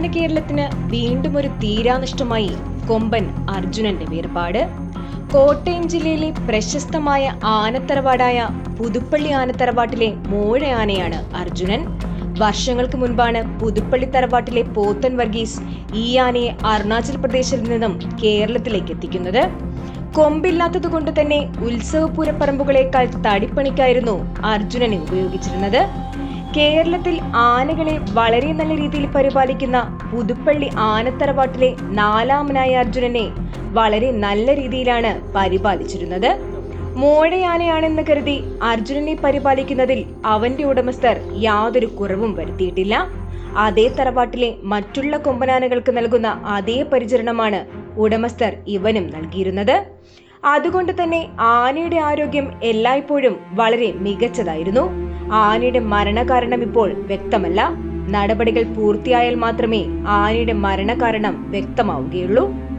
ആന കേരളത്തിന് വീണ്ടും ഒരു തീരാനഷ്ടമായി കൊമ്പൻ അർജുനന്റെ വേർപാട്. കോട്ടയം ജില്ലയിലെ പ്രശസ്തമായ ആനത്തറവാടായ പുതുപ്പള്ളി ആനത്തറവാട്ടിലെ മോഴ ആനയാണ് അർജുനൻ. വർഷങ്ങൾക്ക് മുൻപാണ് പുതുപ്പള്ളി തറവാട്ടിലെ പോത്തൻ വർഗീസ് ഈ ആനയെ അരുണാചൽ പ്രദേശിൽ നിന്നും കേരളത്തിലേക്ക് എത്തിക്കുന്നത്. കൊമ്പില്ലാത്തത് കൊണ്ട് തന്നെ ഉത്സവപൂരപ്പറമ്പുകളേക്കാൾ തടിപ്പണിക്കായിരുന്നു അർജുനനെ ഉപയോഗിച്ചിരുന്നത്. കേരളത്തിൽ ആനകളെ വളരെ നല്ല രീതിയിൽ പരിപാലിക്കുന്ന പുതുപ്പള്ളി ആനത്തറവാട്ടിലെ നാലാമനായ അർജുനനെ വളരെ നല്ല രീതിയിലാണ് പരിപാലിച്ചിരുന്നത്. മോഴയാനയാണെന്ന് കരുതി അർജുനനെ പരിപാലിക്കുന്നതിൽ അവന്റെ ഉടമസ്ഥർ യാതൊരു കുറവും വരുത്തിയിട്ടില്ല. അതേ തറവാട്ടിലെ മറ്റുള്ള കൊമ്പനാനകൾക്ക് നൽകുന്ന അതേ പരിചരണമാണ് ഉടമസ്ഥർ ഇവനും നൽകിയിരുന്നത്. അതുകൊണ്ട് തന്നെ ആനയുടെ ആരോഗ്യം എല്ലായ്പ്പോഴും വളരെ മികച്ചതായിരുന്നു. ആനയുടെ മരണകാരണം ഇപ്പോൾ വ്യക്തമല്ല. നടപടികൾ പൂർത്തിയായാൽ മാത്രമേ ആനയുടെ മരണകാരണം വ്യക്തമാവുകയുള്ളൂ.